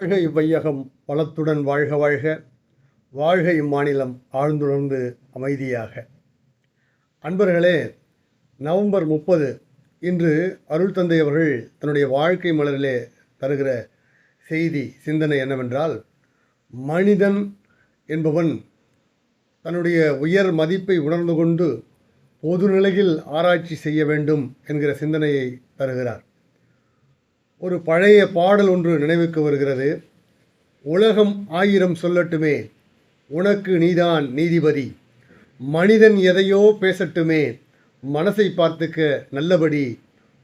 வாழ்க இவ்வையகம் வளத்துடன் வாழ்க வாழ்க. வாழ்க இம்மாநிலம் ஆழ்ந்துணர்ந்து அமைதியாக. அன்பர்களே நவம்பர் முப்பது இன்று அருள் தந்தை அவர்கள் தன்னுடைய வாழ்க்கை மலரிலே தருகிற செய்தி சிந்தனை என்னவென்றால் மனிதன் என்பவன் தன்னுடைய உயர் மதிப்பை உணர்ந்து கொண்டு பொதுநிலையில் ஆராய்ச்சி செய்ய வேண்டும் என்கிற சிந்தனையை தருகிறார். ஒரு பழைய பாடல் ஒன்று நினைவுக்கு வருகிறது. உலகம் ஆயிரம் சொல்லட்டுமே உனக்கு நீதான் நீதிபதி. மனிதன் எதையோ பேசட்டுமே மனசை பார்த்துக்க நல்லபடி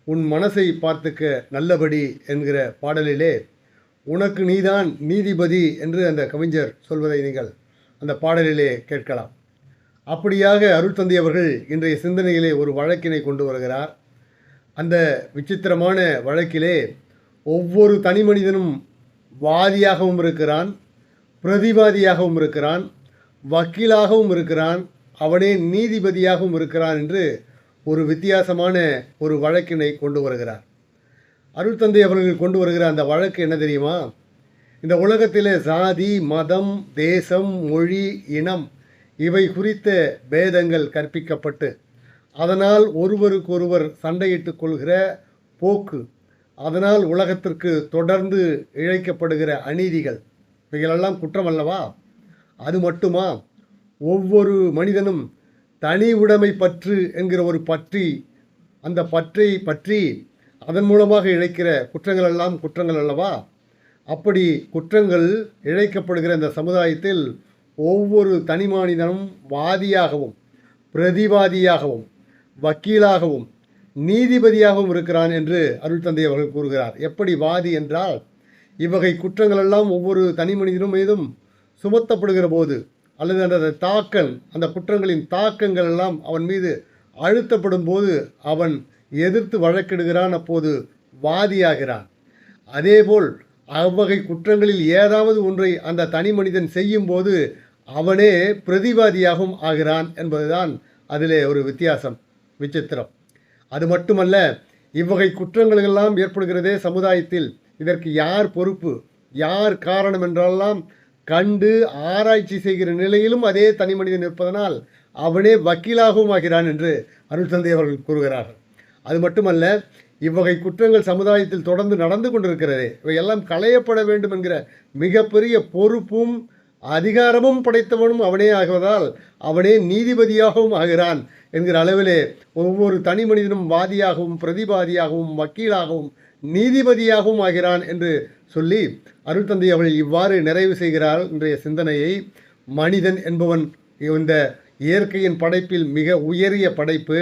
உன் மனசை பார்த்துக்க நல்லபடி என்கிற பாடலிலே உனக்கு நீதான் நீதிபதி என்று அந்த கவிஞர் சொல்வதை நீங்கள் அந்த பாடலிலே கேட்கலாம். அப்படியாக அருள் தந்தை அவர்கள் இன்றைய சிந்தனையிலே ஒரு வழக்கினை கொண்டு வருகிறார். அந்த விசித்திரமான வழக்கிலே ஒவ்வொரு தனி மனிதனும் வாதியாகவும் இருக்கிறான் பிரதிவாதியாகவும் இருக்கிறான் வக்கீலாகவும் இருக்கிறான் அவனே நீதிபதியாகவும் இருக்கிறான் என்று ஒரு வித்தியாசமான ஒரு வழக்கினை கொண்டு வருகிறார். அருள் தந்தை அவர்கள் கொண்டு வருகிற அந்த வழக்கு என்ன தெரியுமா? இந்த உலகத்தில் சாதி மதம் தேசம் மொழி இனம் இவை குறித்த பேதங்கள் கற்பிக்கப்பட்டு அதனால் ஒருவருக்கொருவர் சண்டையிட்டுக் கொள்கிற போக்கு அதனால் உலகத்திற்கு தொடர்ந்து இழைக்கப்படுகிற அநீதிகள் இவைகளெல்லாம் குற்றம் அல்லவா அது மட்டுமா? ஒவ்வொரு மனிதனும் தனி உடைமை பற்று என்கிற ஒரு பற்றி அந்த பற்றை பற்றி அதன் மூலமாக இழைக்கிற குற்றங்கள் எல்லாம் குற்றங்கள் அல்லவா அப்படி குற்றங்கள் இழைக்கப்படுகிற இந்த சமுதாயத்தில் ஒவ்வொரு தனி மனிதனும் வாதியாகவும் பிரதிவாதியாகவும் வக்கீலாகவும் நீதிபதியாகவும் இருக்கிறான் என்று அருள் தந்தை அவர்கள் கூறுகிறார். எப்படி வாதி என்றால் இவ்வகை குற்றங்களெல்லாம் ஒவ்வொரு தனி மனிதனும் மீதும் சுமத்தப்படுகிற போது அல்லது அந்த தாக்கல் அந்த குற்றங்களின் தாக்கங்கள் எல்லாம் அவன் மீது அழுத்தப்படும் போது அவன் எதிர்த்து வழக்கிடுகிறான் அப்போது வாதியாகிறான். அதேபோல் அவ்வகை குற்றங்களில் ஏதாவது ஒன்றை அந்த தனி மனிதன் செய்யும்போது அவனே பிரதிவாதியாகவும் ஆகிறான் என்பதுதான் அதிலே ஒரு வித்தியாசம். விசித்திரம். அது மட்டுமல்ல இவ்வகை குற்றங்களெல்லாம் ஏற்படுகிறதே சமுதாயத்தில். இதற்கு யார் பொறுப்பு? யார் காரணம் என்றெல்லாம் கண்டு ஆராய்ச்சி செய்கிற நிலையிலும் அதே தனி மனிதன் இருப்பதனால் அவனே வக்கீலாகவும் ஆகிறான் என்று அருள் தந்தை அவர்கள் கூறுகிறார்கள். அது மட்டுமல்ல இவ்வகை குற்றங்கள் சமுதாயத்தில் தொடர்ந்து நடந்து கொண்டிருக்கிறது இவையெல்லாம் களையப்பட வேண்டும் என்கிற மிகப்பெரிய பொறுப்பும் அதிகாரமும் படைத்தவனும் அவனே ஆகுவதால் அவனே நீதிபதியாகவும் ஆகிறான் என்கிற அளவிலே ஒவ்வொரு தனி மனிதனும் வாதியாகவும் பிரதிபாதியாகவும் வக்கீலாகவும் நீதிபதியாகவும் ஆகிறான் என்று சொல்லி அருள் தந்தை அவர்கள் இவ்வாறு நிறைவு செய்கிறார். இன்றைய சிந்தனையை மனிதன் என்பவன் இந்த இயற்கையின் படைப்பில் மிக உயரிய படைப்பு.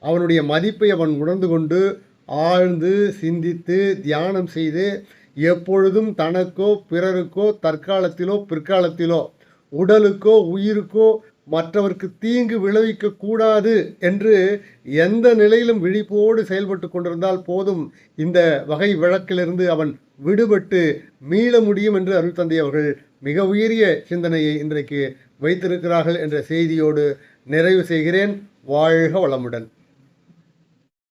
அவனுடைய மதிப்பை அவன் உணர்ந்து கொண்டு ஆழ்ந்து சிந்தித்து தியானம் செய்து எப்பொழுதும் தனக்கோ பிறருக்கோ தற்காலத்திலோ பிற்காலத்திலோ உடலுக்கோ உயிருக்கோ மற்றவருக்கு தீங்கு விளைவிக்க கூடாது என்று எந்த நிலையிலும் விழிப்போடு செயல்பட்டு கொண்டிருந்தால் போதும் இந்த வகை விளக்கிலிருந்து அவன் விடுபட்டு மீள முடியும் என்று அருள் தந்தை அவர்கள் மிக உயரிய சிந்தனையை இன்றைக்கு வைத்திருக்கிறார்கள் என்ற செய்தியோடு நிறைவு செய்கிறேன். வாழ்க வளமுடன்.